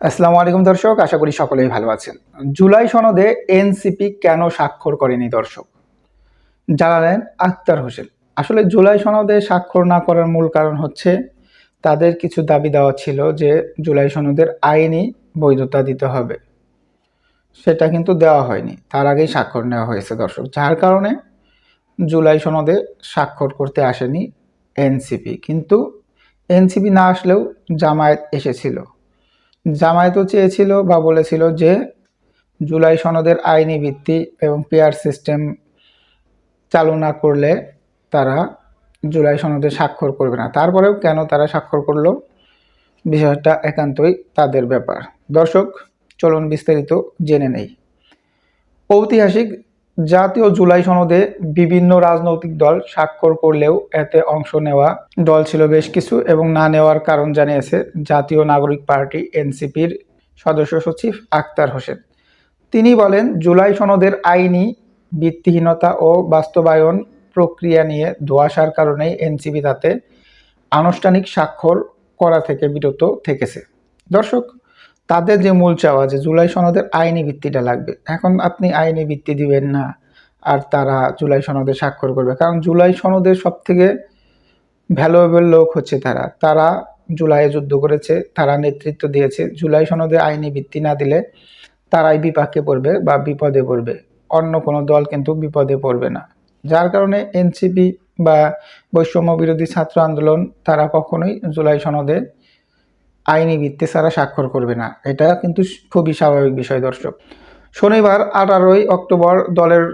আসসালামু আলাইকুম দর্শক, আশা করি সকলেই ভালো আছেন। জুলাই সনদে এনসিপি কেন স্বাক্ষর করেনি দর্শক? জানালেন আক্তার হোসেন। আসলে জুলাই সনদে স্বাক্ষর না করার মূল কারণ হচ্ছে, তাদের কিছু দাবি দেওয়া ছিল যে জুলাই সনদের আইনি বৈধতা দিতে হবে। সেটা কিন্তু দেওয়া হয়নি। তার আগেই স্বাক্ষর নেওয়া হয়েছে দর্শক। যার কারণে জুলাই সনদে স্বাক্ষর করতে আসেনি এনসিপি। কিন্তু এনসিপি না আসলেও জামায়াত এসেছিল। জামায়াতও চেয়েছিল বা বলেছিল যে জুলাই সনদের আইনি ভিত্তি এবং পেয়ার সিস্টেম চালু না করলে তারা জুলাই সনদে স্বাক্ষর করবে না। তারপরেও কেন তারা স্বাক্ষর করল? বিষয়টা একান্তই তাদের ব্যাপার। দর্শক, চলুন বিস্তারিত জেনে নেই। ঐতিহাসিক জাতীয় জুলাই সনদে বিভিন্ন রাজনৈতিক দল স্বাক্ষর করলেও এতে অংশ নেওয়া দল ছিল বেশ কিছু এবং না নেওয়ার কারণ জানিয়েছে জাতীয় নাগরিক পার্টি এনসিপির সদস্য সচিব আক্তার হোসেন। তিনি বলেন, জুলাই সনদের আইনি ভিত্তিহীনতা ও বাস্তবায়ন প্রক্রিয়া নিয়ে ধোয়াশার কারণেই এনসিপি তাতে আনুষ্ঠানিক স্বাক্ষর করা থেকে বিরত থেকেছে। দর্শক তাদের যে মূল চাওয়া যে জুলাই সনদের আইনি ভিত্তিটা লাগবে। এখন আপনি আইনি ভিত্তি দিবেন না, আর তারা জুলাই সনদে স্বাক্ষর করবে। কারণ জুলাই সনদের সব থেকে ভ্যালুয়েবল লোক হচ্ছে তারা। তারা জুলাইয়ে যুদ্ধ করেছে, তারা নেতৃত্ব দিয়েছে। জুলাই সনদে আইনি ভিত্তি না দিলে তারাই বিপাকে পড়বে বা বিপদে পড়বে। অন্য কোনো দল কিন্তু বিপদে পড়বে না। যার কারণে এনসিপি বা বৈষম্য বিরোধী ছাত্র আন্দোলন তারা কখনোই জুলাই সনদে আইনি ভিত্তি ছাড়া স্বাক্ষর করবে না। এটা কিন্তু খুবই স্বাভাবিক বিষয়, দর্শক। শনিবার আঠারোই অক্টোবর দলের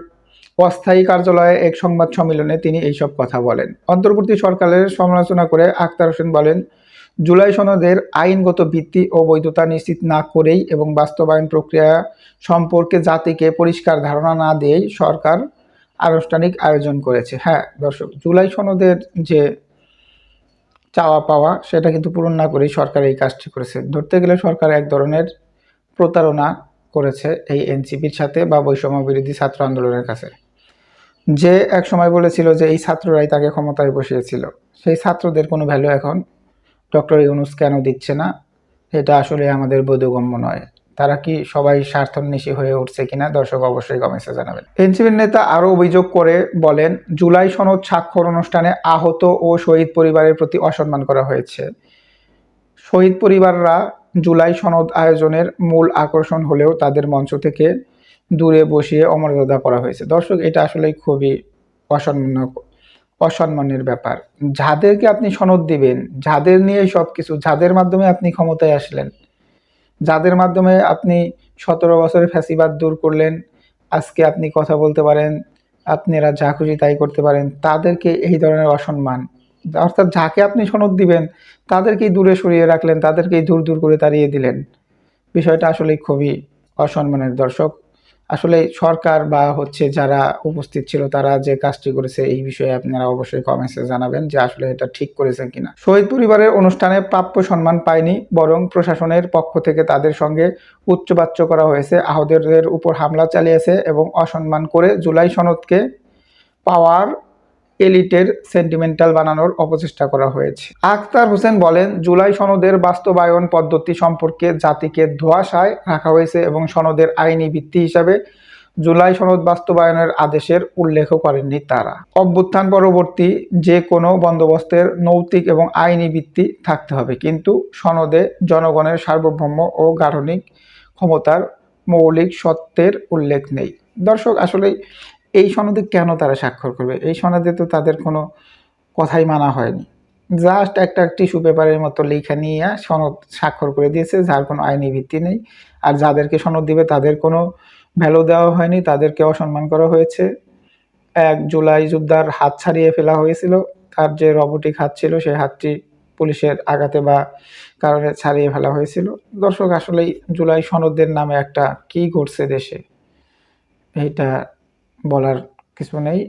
অস্থায়ী কার্যালয়ে এক সংবাদ সম্মেলনে তিনি এইসব কথা বলেন। অন্তর্বর্তী সরকারের সমালোচনা করে আক্তার হোসেন বলেন, জুলাই সনদের আইনগত ভিত্তি ও বৈধতা নিশ্চিত না করেই এবং বাস্তবায়ন প্রক্রিয়া সম্পর্কে জাতিকে পরিষ্কার ধারণা না দিয়েই সরকার আনুষ্ঠানিক আয়োজন করেছে। হ্যাঁ দর্শক, জুলাই সনদের যে চাওয়া পাওয়া, সেটা কিন্তু পূরণ না করেই সরকার এই কাজটি করেছে। ধরতে গেলে সরকার এক ধরনের প্রতারণা করেছে এই এনসিপির সাথে বা বৈষম্য বিরোধী ছাত্র আন্দোলনের কাছে। যে এক সময় বলেছিল যে এই ছাত্ররাই তাকে ক্ষমতায় বসিয়েছিল, সেই ছাত্রদের কোনো ভ্যালু এখন ডক্টর ইউনুস কেন দিচ্ছে না? এটা আসলে আমাদের বোধগম্য নয়। তারা কি সবাই স্বার্থান্বেষী হয়ে উঠছে কিনা দর্শক অবশ্যই কমেন্টে জানাবেন। এনসিপির নেতা আরও অভিযোগ করে বলেন, জুলাই সনদ স্বাক্ষর অনুষ্ঠানে আহত ও শহীদ পরিবারের প্রতি অসম্মান করা হয়েছে। শহীদ পরিবাররা জুলাই সনদ আয়োজনের মূল আকর্ষণ হলেও তাদের মঞ্চ থেকে দূরে বসিয়ে অমর্যাদা করা হয়েছে। দর্শক, এটা আসলে খুবই অসম্মান অসম্মানের ব্যাপার। যাদেরকে আপনি সনদ দিবেন, যাদের নিয়ে সব কিছু যাদের মাধ্যমে আপনি ক্ষমতায় আসলেন যাদের মাধ্যমে আপনি সতেরো বছরের ফ্যাসিবাদ দূর করলেন, আজকে আপনি কথা বলতে পারেন, আপনারা যা খুশি তাই করতে পারেন, তাদেরকে এই ধরনের অসম্মান, অর্থাৎ যাকে আপনি সনদ দিবেন, তাদেরকেই দূরে সরিয়ে রাখলেন, তাদেরকেই দূর দূর করে তাড়িয়ে দিলেন। বিষয়টা আসলে খুবই অসম্মানের দর্শক। আসলে সরকার বা হচ্ছে যারা উপস্থিত ছিল তারা যে কাজটি করেছে এই বিষয়ে আপনারা অবশ্যই কমেন্টসে জানাবেন যে আসলে এটা ঠিক করেছেন কিনা। শহীদ পরিবারের অনুষ্ঠানে প্রাপ্য সম্মান পায়নি, বরং প্রশাসনের পক্ষ থেকে তাদের সঙ্গে উচ্চবাচ্য করা হয়েছে। আহতদের উপর হামলা চালিয়েছে এবং অসম্মান করে জুলাই সনদকে পাওয়ার এলিটের সেন্টিমেন্টাল বানানোর অপচেষ্টা করা হয়েছে। আখতার হোসেন বলেন, জুলাই সনদের বাস্তবায়ন পদ্ধতি সম্পর্কে জাতিকে ধোয়াশায় রাখা হয়েছে এবং সনদের আইনি ভিত্তি হিসাবে জুলাই সনদ বাস্তবায়নের আদেশের উল্লেখ করেননি তারা। অভ্যুত্থান পরবর্তী যে কোনো বন্দোবস্তের নৈতিক এবং আইনি ভিত্তি থাকতে হবে, কিন্তু সনদে জনগণের সার্বভৌম ও গাঠনিক ক্ষমতার মৌলিক সত্যের উল্লেখ নেই। দর্শক আসলে এই সনদে কেন তারা স্বাক্ষর করবে? এই সনদে তো তাদের কোনো কথাই মানা হয়নি। জাস্ট একটা টিস্যু পেপারের মতো লেখা নিয়ে সনদ স্বাক্ষর করে দিয়েছে, যার কোনো আইনি ভিত্তি নেই। আর যাদেরকে সনদ দিবে তাদের কোনো ভ্যালু দেওয়া হয়নি, তাদেরকে অসম্মান করা হয়েছে। এক জুলাই যোদ্ধার হাত ছাড়িয়ে ফেলা হয়েছিল। তার যে রবোটিক হাত ছিল, সেই হাতটি পুলিশের আঘাতে বা কারণে ছাড়িয়ে ফেলা হয়েছিল। দর্শক, আসলেই জুলাই সনদের নামে একটা কি ঘটছে দেশে? এইটা বলার কিছু নেই।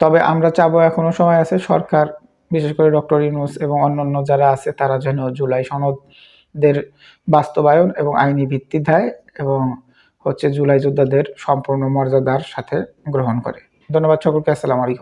তবে আমরা চাবো এখনও সময় আছে, সরকার, বিশেষ করে ডক্টর ইউনুস এবং অন্যান্য যারা আছে, তারা যেন জুলাই সনদদের বাস্তবায়ন এবং আইনি ভিত্তি দেয় এবং হচ্ছে জুলাই যোদ্ধাদের সম্পূর্ণ মর্যাদার সাথে গ্রহণ করে। ধন্যবাদ সকলকে, আসসালামু আলাইকুম।